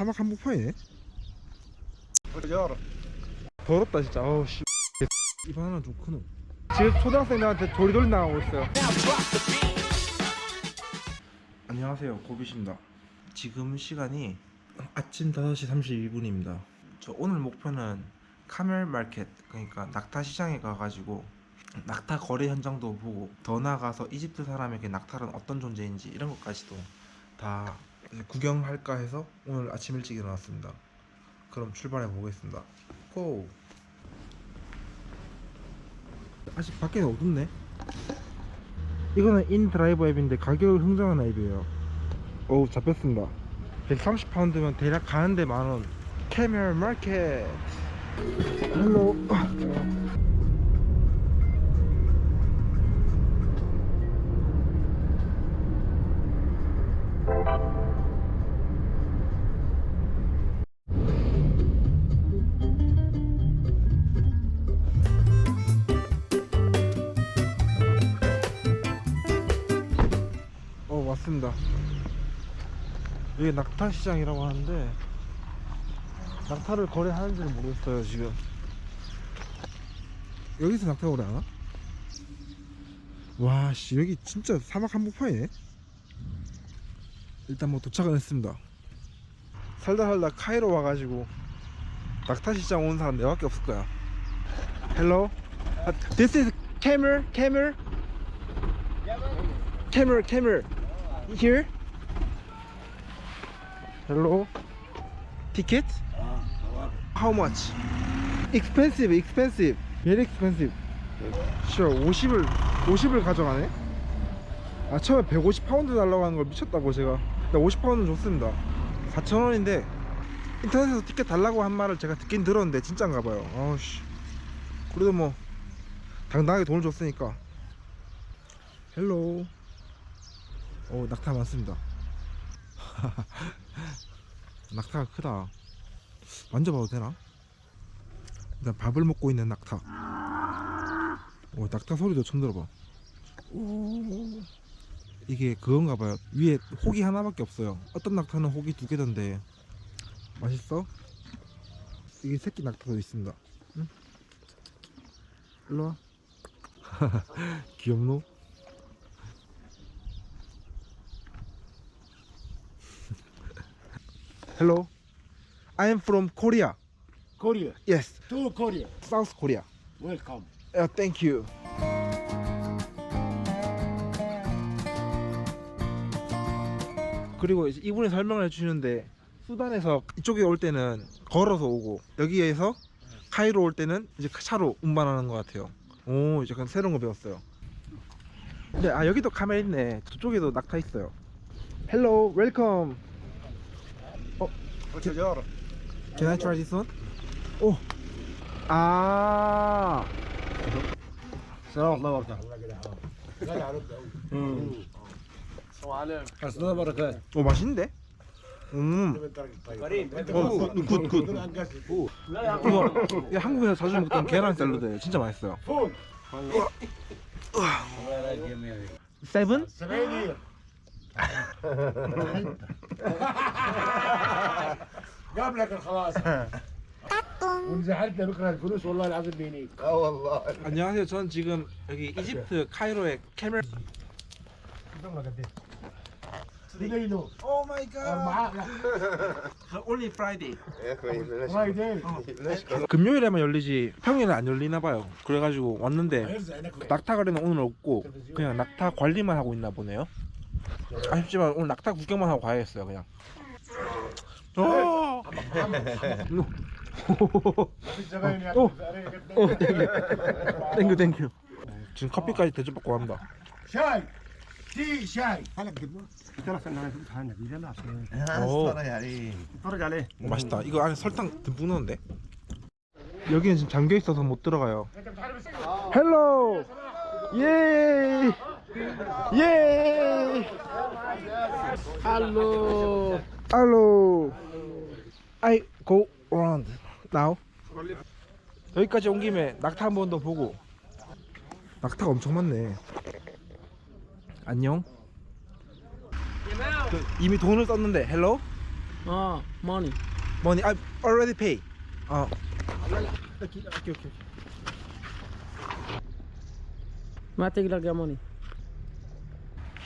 사막 한복판이네. 더럽다 진짜. 어우 씨. 이 바나나 좀 크노. 지금 초등학생들한테 조리돌리 나가고 있어요. 안녕하세요. 고비입니다. 지금 시간이 아침 5시 32분입니다. 저 오늘 목표는 카멜 마켓 그러니까 낙타 시장에 가가지고 낙타 거래 현장도 보고 더 나아가서 이집트 사람에게 낙타는 어떤 존재인지 이런 것까지도 다 구경할까 해서 오늘 아침 일찍 일어났습니다. 그럼 출발해 보겠습니다. 고! 아직 밖에는 어둡네? 이거는 인 드라이버 앱인데 가격을 흥정한 앱이에요. 어우 잡혔습니다. 130파운드면 대략 가는데 만원. 캐멜 마켓! 헬로 어 왔습니다. 여기 낙타 시장이라고 하는데 낙타를 거래하는지는 모르겠어요 지금. 여기서 낙타 거래하나? 와씨 여기 진짜 사막 한복판이네. 일단 뭐 도착은 했습니다. 살다 살다 카이로 와가지고 낙타 시장 온 사람 내밖에 없을 거야. Hello Uh, This is camel camel camel camel here? Hello? Ticket? How much? Expensive expensive. Very expensive. sure 50을 50을 가져가네? 아 처음에 150 파운드 달라고 하는 걸 미쳤다고 제가. 근데 50 파운드 줬습니다. 4,000원인데 인터넷에서 티켓 달라고 한 말을 제가 듣긴 들었는데 진짜인가 봐요. 아우씨. 그래도 뭐 당당하게 돈을 줬으니까. 헬로 오 낙타 많습니다. 낙타가 크다. 만져봐도 되나? 일단 밥을 먹고 있는 낙타. 오 낙타 소리도 처음 들어봐. 오 이게 그건가 봐요. 위에 혹이 하나밖에 없어요. 어떤 낙타는 혹이 두 개던데. 맛있어? 이게 새끼 낙타도 있습니다. 응? 일로와. 귀엽노? Hello. I am from Korea. Korea. Yes, To Korea. South Korea. Welcome. Uh, thank you. 그리고 이제 이분이 설명을 해주시는데 수단에서 이쪽에 올 때는 걸어서 오고 여기에서 카이로 올 때는 이제 차로 운반하는 것 같아요. 오, 이제 약간 새로운 거 배웠어요. 근데 아 여기도 카멜 있네. 저쪽에도 낙타 있어요. Hello, welcome. Buongiorno. Can I try this one? 오. 아. السلام الله وبركاته. حسنا بركات. 오 맛있는데? 음. 어, 굿, 굿. 이거, 이거 한국에서 자주 먹던 계란 샐러드예요. 진짜 맛있어요. فول. 세븐? سبعين قبلك خلاص ونزعلتنا بكره الفلوس والله العظيم بينيك اه والله 안녕하세요. 저는 지금 여기 이집트 카이로의 캐멜. ليلو 오 마이 معاه Only Friday. رايدين 금요일에만 열리지 평일에 안 열리나 봐요. 그래가지고 왔는데 هيرزق هناك 낙타 거리는 오늘 없고 그냥 낙타 관리만 하고 있나 보네요. 아쉽지만 오늘 낙타 구경만 하고 가야겠어요. 그냥. 오! الزباين يا أوه. الزباين. 오, 땡큐 땡큐. 지금 커피까지 대접받고 갑니다. شاي تي شاي 오, اتفرج عليه 맛있다. 이거 안에 설탕 듬뿍 넣었는데. 여기는 지금 잠겨 있어서 못 들어가요. 헬로. 예. 예. Hello. Hello. I go around now. 여기까지 온 김에 낙타 한 번 더 보고. 낙타가 엄청 많네. 안녕. 그, 이미 돈을 썼는데. Hello. 아, money. Money. I already pay. 어. 오케이 오케이. 마트 길게 money.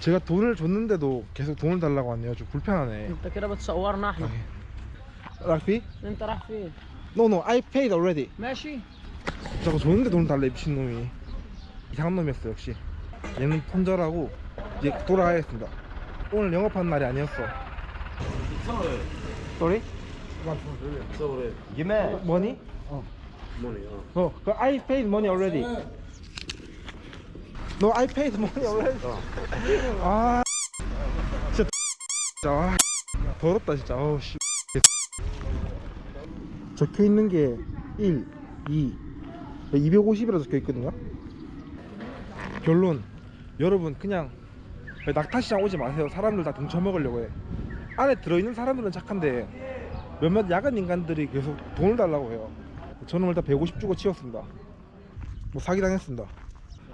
제가 돈을 줬는데도 계속 돈을 달라고 하네요 좀 불편하네 انت كده بتصورنا احنا 락비? انت رايح فين No no I paid already ماشي 자꾸 줬는데 돈을 달래 미친놈이 이상한 놈이었어 역시 얘는 손절하고 이제 돌아가야겠습니다 오늘 영업하는 날이 아니었어 Sorry? جمال Money? 어, 그 I paid money already. No, I paid money already. 아, 진짜, 진짜, 아, 더럽다 진짜. 어우 씨. 적혀 있는 게 1, 2, 250이라 적혀 있거든요. 결론, 여러분 그냥 낙타시장 오지 마세요. 사람들 다 등쳐먹으려고 해. 안에 들어있는 사람들은 착한데 몇몇 야간 인간들이 계속 돈을 달라고 해요. 저는 일단 150 주고 치웠습니다. 뭐 사기 당했습니다.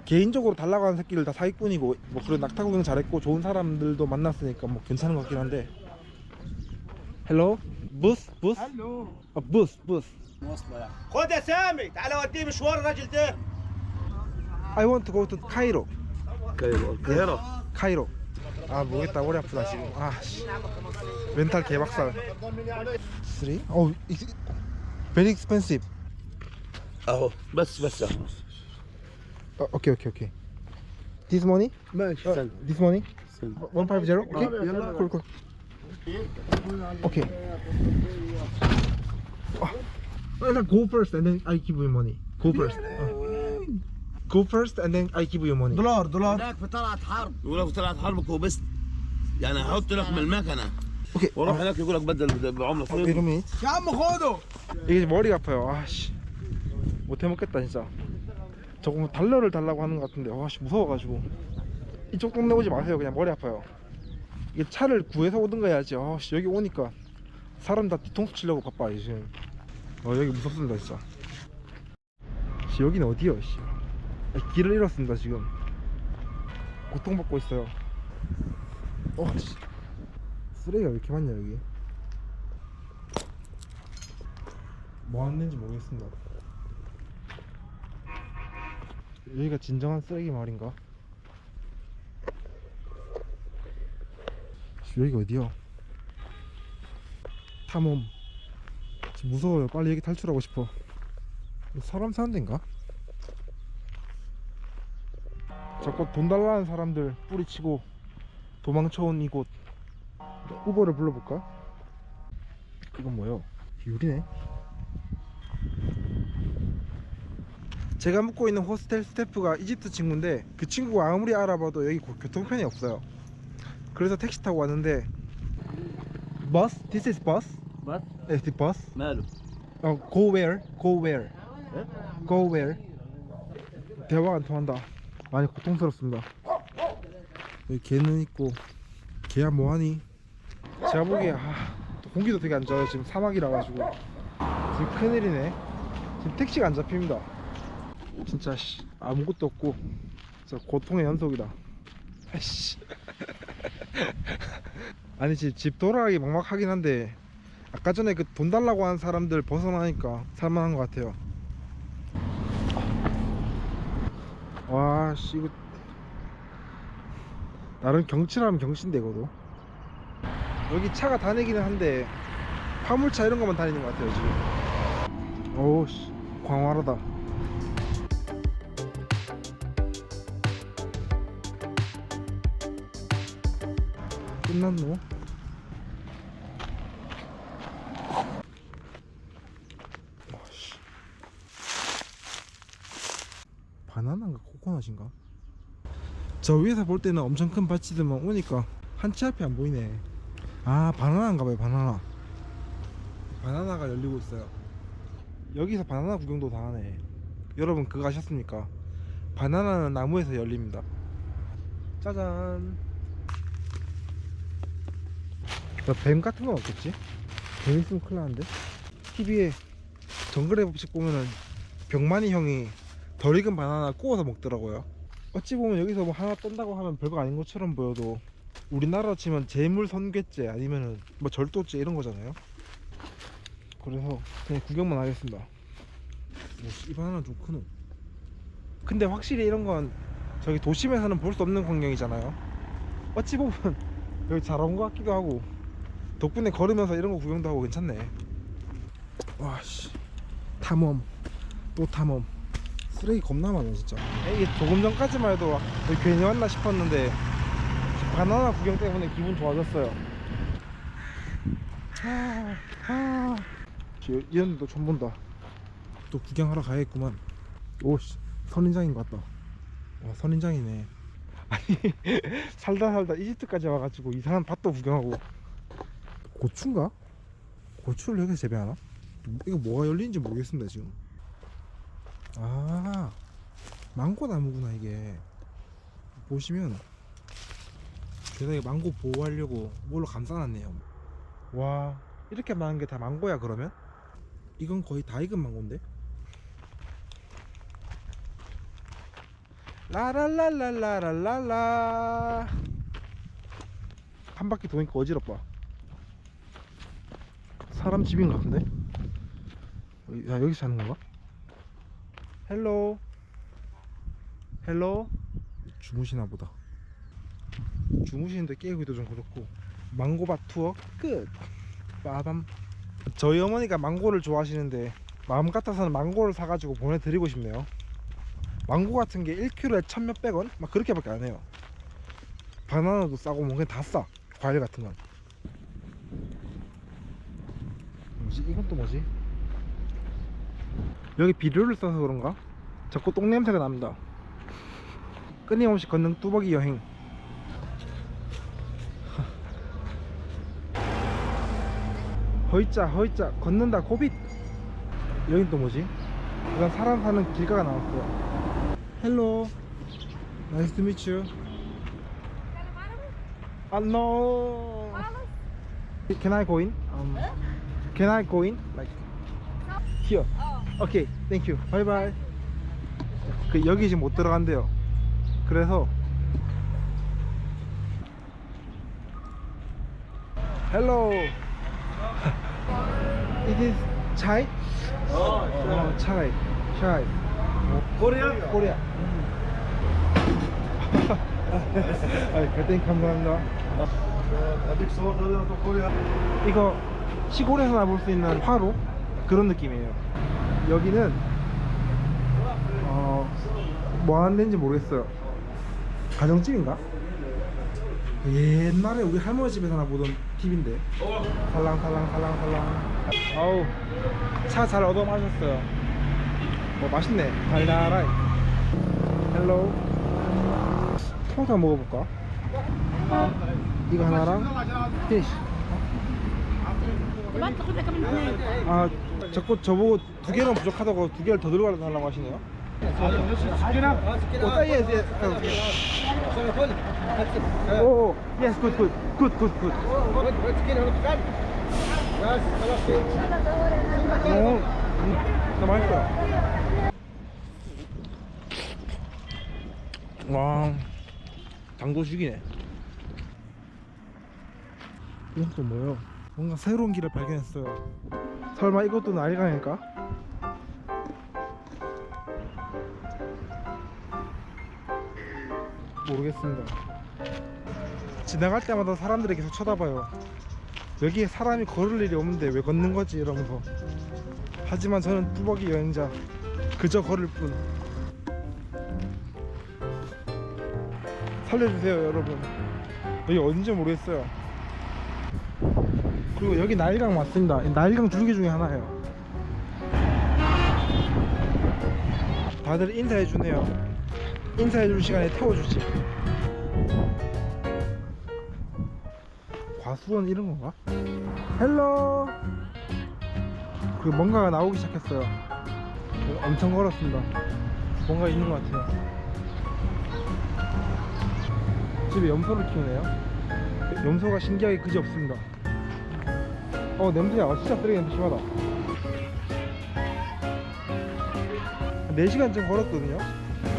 개인적으로 달라고 하는 새끼들 다 사기꾼이고 뭐 그런 낙타 구경 잘했고 좋은 사람들도 만났으니까 뭐 괜찮은 것 같긴 한데. 헬로? 부스? 부스? الو 아, 부스, 부스. خد يا سامي تعال وديه مشوار الراجل ده I want to go to Cairo. كايرو القاهره 카이로. 아 모르겠다 머리 아프다 지금. 아 씨. 멘탈 개박살. 3? 어, 이- very expensive. اهو بس بس اهو 어, 오케이 오케이 오케이. This money? ماشي 어, this money? استنى 150? 오케이? يلا. 콜 콜. 오케이. 아, 일단 go first and then I give you money. Go first. 어. Go first and then I give you money. دولار دولار هناك في طلعت حرب يقول لك في طلعت حرب كوبست يعني هحط لك من المكنه 오케이. واروح 어, هناك يقول لك بدل بعمله صفر 이름이 يا عم خده 이게 머리가 아파요. 아씨. 못 해먹겠다 진짜. 저거 뭐 달러를 달라고 하는 것 같은데 아씨 무서워가지고 이쪽 동네 오지 마세요. 그냥 머리 아파요. 이게 차를 구해서 오든가 해야지. 아씨 여기 오니까 사람 다 뒤통수 치려고 바빠 지금. 어 여기 무섭습니다 진짜. 씨, 여기는 어디요? 씨. 아, 길을 잃었습니다 지금. 고통받고 있어요. 어 씨. 쓰레기가 왜 이렇게 많냐 여기. 뭐 하는지 모르겠습니다. 여기가 진정한 쓰레기 마을인가? 씨, 여기가 어디야? 탐험. 무서워요. 빨리 여기 탈출하고 싶어. 사람 사는 데인가? 자꾸 돈 달라는 사람들 뿌리치고 도망쳐온 이곳. 우버를 불러볼까? 그건 뭐요? 유리네. 제가 묵고 있는 호스텔 스태프가 이집트 친구인데 그 친구가 아무리 알아봐도 여기 교통편이 없어요 그래서 택시 타고 왔는데 버스? This is bus? Bus? Is this bus? 마루 어, go where? go where? 네? go where? 대화 안 통한다 많이 고통스럽습니다 여기 개는 있고 개야 뭐하니? 제가 보기에 아, 공기도 되게 안 좋아요 지금 사막이라 가지고 지금 큰일이네 지금 택시가 안 잡힙니다 진짜 씨, 아무것도 없고 진짜 고통의 연속이다. 아이씨. 아니 집, 집 돌아가기 막막하긴 한데 아까 전에 그 돈 달라고 하는 사람들 벗어나니까 살만한 것 같아요. 와, 씨, 이거 나름 경치라면 경치인데 이거도. 여기 차가 다니기는 한데 화물차 이런 것만 다니는 것 같아요 지금. 오우 씨, 광활하다. 끝났노? 와씨. 바나나인가 코코넛인가? 저 위에서 볼 때는 엄청 큰 밭이더만 오니까 한치 앞이 안 보이네. 아 바나나인가 봐요 바나나. 바나나가 열리고 있어요. 여기서 바나나 구경도 다 하네. 여러분 그거 아셨습니까? 바나나는 나무에서 열립니다. 짜잔 나 뱀 같은 건 없겠지? 뱀 있으면 큰일 나는데 TV에 정글의 법칙 보면은 병만이 형이 덜 익은 바나나 구워서 먹더라고요 어찌 보면 여기서 뭐 하나 떤다고 하면 별거 아닌 것처럼 보여도 우리나라로 치면 재물 선괴죄 아니면은 뭐 절도죄 이런 거잖아요. 그래서 그냥 구경만 하겠습니다. 오, 씨, 이 바나나 좀 크노. 근데 확실히 이런 건 저기 도심에서는 볼 수 없는 광경이잖아요. 어찌 보면 여기 잘 온 것 같기도 하고 덕분에 걸으면서 이런 거 구경도 하고 괜찮네. 와씨 탐험 또 탐험 쓰레기 겁나 많아 진짜. 이게 조금 전까지만 해도 괜히 왔나 싶었는데 바나나 구경 때문에 기분 좋아졌어요. 아, 아. 이런 데도 처음 본다. 또 구경하러 가야겠구만. 오씨 선인장인 것 같다. 와 선인장이네. 아니 살다 살다 이집트까지 와가지고 이상한 밭도 구경하고 고추인가? 고추를 여기서 재배하나? 이거 뭐가 열린지 모르겠습니다 지금. 아 망고 나무구나 이게. 보시면 게다가 망고 보호하려고 뭘로 감싸놨네요. 와 이렇게 많은 게 다 망고야 그러면? 이건 거의 다 익은 망고인데? 라랄랄랄라랄랄라 한 바퀴 도니까 어지럽다 사람 집인 것 같은데? 여기- 야 여기 사는 건가? 헬로. 헬로. 주무시나 보다. 주무시는데 깨우기도 좀 그렇고. 망고밭 투어 끝. 빠밤. 저희 어머니가 망고를 좋아하시는데 마음 같아서는 망고를 사가지고 보내드리고 싶네요. 망고 같은 게 1kg에 천 몇백 원? 막 그렇게밖에 안 해요. 바나나도 싸고 뭐 그냥 다싸. 과일 같은 건 뭐지? 이건 또 뭐지? 여기 비료를 써서 그런가? 자꾸 똥냄새가 납니다. 끊임없이 걷는 뚜벅이 여행. 허이짜 허이짜 걷는다 고빗! 여긴 또 뭐지? 이건 사람 사는 길가가 나왔어요 헬로 나이스 투아 no Can I go in? Um, Can I go in? Like here. Okay, thank you. Bye bye. 그 여기 지금 못 들어간대요. 그래서 Hello. It is chai. 어, 어 chai, chai. 코리아? 코리아. 아, 그때 감사합니다. 아직 서울 가려고 코리아. 이거 시골에서나 볼 수 있는 화로 그런 느낌이에요. 여기는 어, 뭐 하는 데인지 모르겠어요. 가정집인가? 옛날에 우리 할머니 집에서나 보던 TV인데 살랑살랑 살랑살랑 아우 차 잘 얻어 마셨어요 뭐 맛있네 달달하이 헬로우 한번 먹어볼까? 이거 하나랑 피 아 자꾸 저보고 두 개는 부족하다고 두 개를 더 달라고 하시네요 오, yes, yes. good, good. 오, 음, 나 맛있어요. 와, 당도 죽이네. 이건 또 뭐예요? 뭔가 새로운 길을 발견했어요. 설마 이것도 날강일까? 모르겠습니다. 지나갈 때마다 사람들이 계속 쳐다봐요. 여기에 사람이 걸을 일이 없는데 왜 걷는 거지 이러면서. 하지만 저는 뚜벅이 여행자. 그저 걸을 뿐. 살려주세요, 여러분. 여기 어딘지 모르겠어요. 그리고 여기 나일강 맞습니다. 나일강 줄기 중에 하나예요. 다들 인사해주네요. 인사해줄 시간에 태워주지. 과수원 이런 건가? 헬로. 그 뭔가가 나오기 시작했어요. 엄청 걸었습니다. 뭔가 있는 것 같아요. 집에 염소를 키우네요. 염소가 신기하게 그지 없습니다. 어 냄새야. 아, 진짜 쓰레기 냄새 심하다. 4시간쯤 걸었거든요.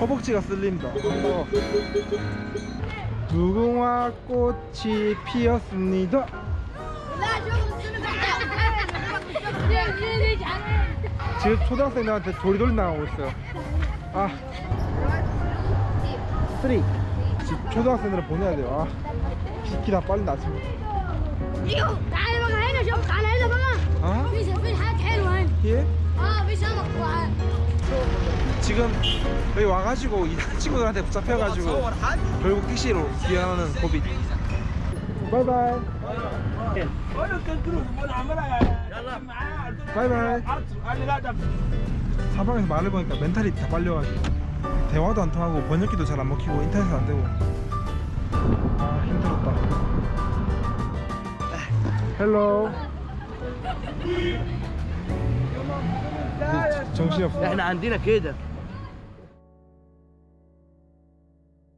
허벅지가 쓸립니다. 어. 무궁화 꽃이 피었습니다. 지금 초등학생들한테 조리돌 나가고 있어요. 아. 쓰리 초등학생들을 보내야 돼요. 아. 비키다 빨리 나지 이거 터. ايوه تعال بقى هنا شوف تعال هنا بقى 어? في في حاجات حلوه هنا 예? اه في سمك وعاد 지금 여기 와가지고 이단 친구들한테 붙잡혀가지고 결국 택시로 귀환하는 고비. 바이바이. 바이바이. 사방에서 말을 보니까 멘탈이 다 빨려가지고 대화도 안 통하고 번역기도 잘 안 먹히고 인터넷도 안 되고 아 힘들었다. 헬로. 정신이 없어. احنا عندنا كده